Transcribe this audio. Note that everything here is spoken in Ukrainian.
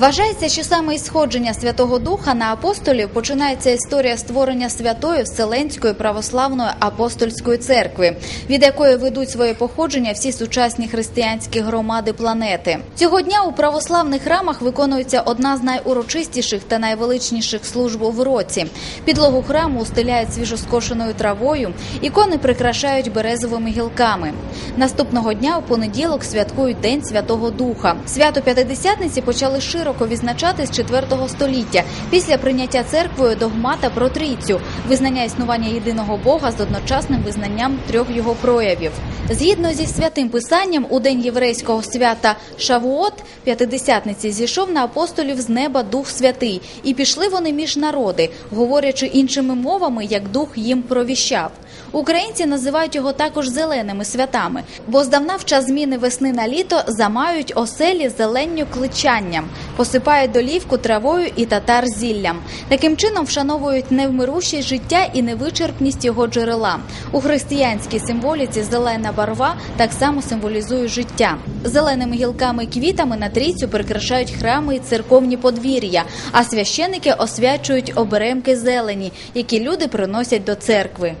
Вважається, що саме із сходження Святого Духа на апостолів починається історія створення святої Вселенської православної апостольської церкви, від якої ведуть своє походження всі сучасні християнські громади планети. Цього дня у православних храмах виконується одна з найурочистіших та найвеличніших служб в році. Підлогу храму устеляють свіжоскошеною травою, ікони прикрашають березовими гілками. Наступного дня у понеділок святкують День Святого Духа. Свято П'ятидесятниці почали широко відзначати з 4 століття після прийняття церквою догмата про трійцю, визнання існування єдиного Бога з одночасним визнанням трьох його проявів. Згідно зі святим писанням, у день єврейського свята Шавуот П'ятидесятниці зійшов на апостолів з неба Дух Святий, і пішли вони між народи, говорячи іншими мовами, як дух їм провіщав. Українці називають його також зеленими святами, бо здавна в час зміни весни на літо замають оселі зеленню кличанням, посипають долівку травою і татар зіллям. Таким чином вшановують невмирущість життя і невичерпність його джерела. У християнській символіці зелена барва так само символізує життя. Зеленими гілками і квітами на трійцю прикрашають храми і церковні подвір'я, а священики освячують оберемки зелені, які люди приносять до церкви.